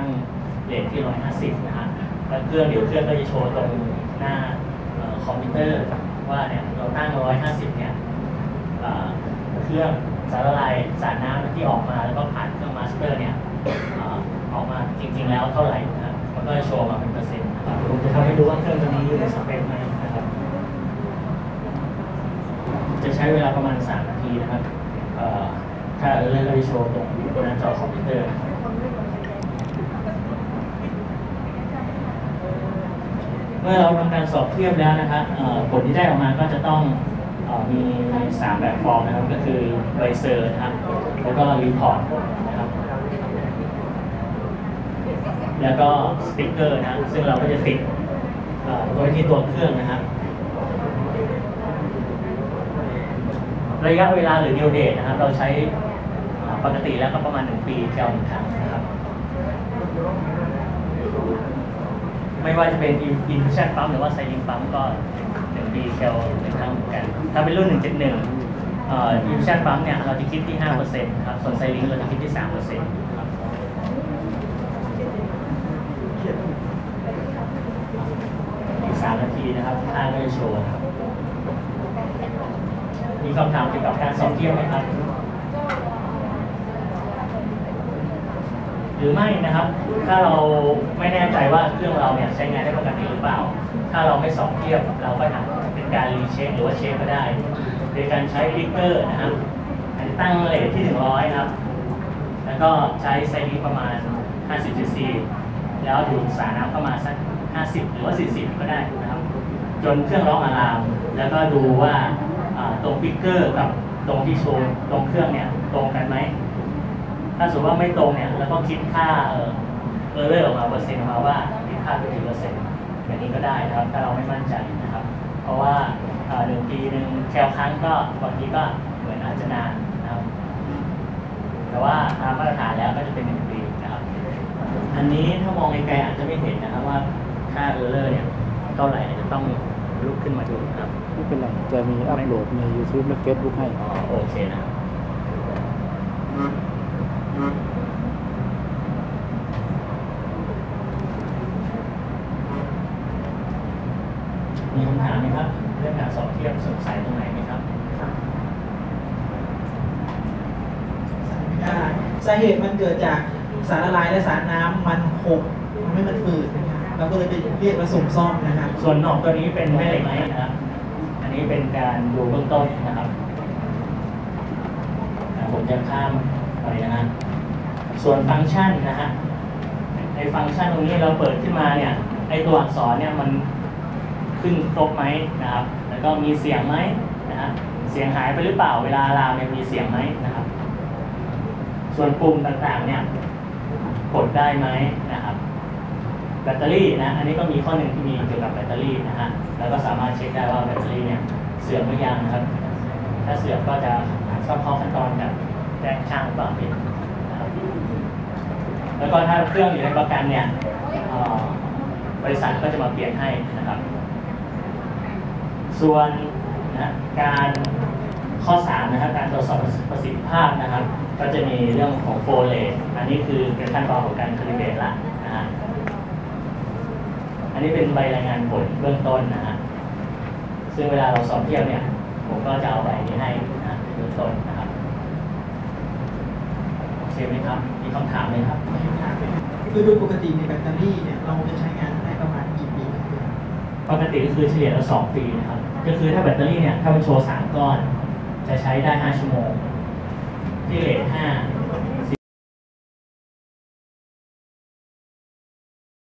ตั้งเรทที่ร้อยห้าสิบนะฮะแล้วเครื่องเดี๋ยวเครื่องก็จะโชว์ตรงหน้าเอ่อคอมพิวเตอร์ว่าเนี่ยเราตั้งร้อยห้าสิบเนี่ยเอ่อเครื่องสารละลายสารน้ำที่ออกมาแล้วก็ผ่านเครื่องมาสเตอร์เนี่ยเอ่อออกมาจริง ๆ แล้วเท่าไหร่นะครับมันก็จะโชว์มาเป็นเปอร์เซ็นต์นะครับผมจะทำให้ดูว่าเครื่องตัวนี้อยู่ในสเปคไหมนะครับ จะใช้เวลาประมาณ 3 นาทีนะครับเอ่อถ้าเออร์ก็จะโชว์ตรงบนหน้าจอคอมพิวเตอร์นะครับ เมื่อเราทำการสอบเทียบแล้วนะครับผลที่ได้ออกมาก็จะต้องเอ่อมี3แบบฟอร์มนะครับ ก็คือใบเซอร์นะครับ แล้วก็รีพอร์ตนะครับ แล้วก็สติ๊กเกอร์นะซึ่งเราก็จะติดเอ่อไว้ที่ตัวเครื่องนะครับระยะเวลาหรือ due date นะครับ เราใช้ปกติแล้วก็ประมาณ 1 ปีแคลหนึ่งครั้งนะครับ ไม่ว่าจะเป็น infusion ปั๊มหรือว่า saline ปั๊มก็1ปีแคลหนึ่งครั้งเหมือนกัน ถ้าเป็นรุ่น 171เอ่อ infusion ปั๊มเนี่ยเราจะคิดที่5%นะครับ ส่วน saline เราจะคิดที่3%นะครับอีก3นาทีนะครับท่าก็จะโชว์ครับมีคำถามเกี่ยวกับการสอบเทียบไหมครับ หรือไม่นะครับ ถ้าเราไม่แน่ใจว่าเครื่องเราเนี่ยใช้งานได้ปกติหรือเปล่า ถ้าเราไม่สอบเทียบเราก็อาจจะเป็นการรีเช็คหรือว่าเช็คก็ได้โดยการใช้ลิเกอร์นะครับตั้งเลทที่ 100 ครับ แล้วก็ใช้ไซรีประมาณ 50 cc แล้วดูดสารน้ำเข้ามาสัก 50 หรือว่า 40 ก็ได้นะครับ จนเครื่องร้องอะลาม แล้วก็ดูว่าอ่าตรงปิกเกอร์กับตรงที่โชว์ตรงเครื่องเนี่ยตรงกันไหม ถ้าสมมติว่าไม่ตรงเนี่ยแล้วก็คิดค่าเออเออร์เรอร์ออกมาเปอร์เซ็นต์ออกมาว่าคิดค่าเป็นกี่เปอร์เซ็นต์แบบนี้ก็ได้นะครับ ถ้าเราไม่มั่นใจนะครับ เพราะว่าอ่าหนึ่งปีหนึ่งแคลครั้งก็บางทีก็เหมือนอาจจะนานนะครับ แต่ว่าตามมาตรฐานแล้วก็จะเป็นหนึ่งปีนะครับ อันนี้ถ้ามองไกลๆอาจจะไม่เห็นนะครับว่าค่าเออร์เรอร์เนี่ยเท่าไหร่อาจจะต้องลุกขึ้นมาดูนะครับไม่เป็นไรจะมีอัพโหลดใน YouTube และ Facebook ให้อ๋อโอเคนะครับ มีคำถามไหมครับ เรื่องการสอบเทียบสงสัยตรงไหนไหมครับอ่าสาเหตุมันเกิดจากสารละลายและสารน้ำมันหกทำให้มันฝืดนะครับเราก็เลยไปเรียกมาส่งซ่อมนะครับส่วนหนอกตัวนี้เป็นแม่เหล็กไหมนะครับอันนี้เป็นการดูเบื้องต้นนะครับอ่าผมจะข้ามไป นะฮะ ส่วนฟังก์ชันนะฮะในฟังก์ชันตรงนี้เราเปิดขึ้นมาเนี่ยไอตัวอักษรเนี่ยมันขึ้นครบไหมนะครับ แล้วก็มีเสียงไหมนะฮะ เสียงหายไปหรือเปล่าเวลาลาวเนี่ยมีเสียงไหมนะครับ ส่วนปุ่มต่างๆเนี่ยกดได้ไหมนะครับ แบตเตอรี่นะอันนี้ก็มีข้อหนึ่งที่มีเกี่ยวกับแบตเตอรี่นะฮะ แล้วก็สามารถเช็คได้ว่าแบตเตอรี่เนี่ยเสื่อมหรือยังนะครับ ถ้าเสื่อมก็จะต้องเข้าขั้นตอนกับ แจ้งช่างต่อไปนะครับแล้วก็ถ้าเครื่องอยู่ในประกันเนี่ยบริษัทก็จะมาเปลี่ยนให้นะครับ ส่วนนะการข้อ3นะครับการตรวจสอบประสิทธิภาพนะครับ ก็จะมีเรื่องของโฟเลตอันนี้คือเป็นขั้นตอนของการคาลิเบรตละนะฮะอันนี้เป็นใบรายงานผลเบื้องต้นนะฮะซึ่งเวลาเราสอบเทียบเนี่ย ผมก็จะเอาใบนี้ให้นะเบื้องต้นนะครับ โอเคไหมครับ มีคำถามไหมครับคือโดยปกติในแบตเตอรี่เนี่ยเราจะใช้งานได้ประมาณกี่ปีครับปกติก็คือเฉลี่ยละสองปีนะครับ ก็คือถ้าแบตเตอรี่เนี่ยถ้ามันโชว์สามก้อน จะใช้ได้ห้าชั่วโมง ที่เลทห้า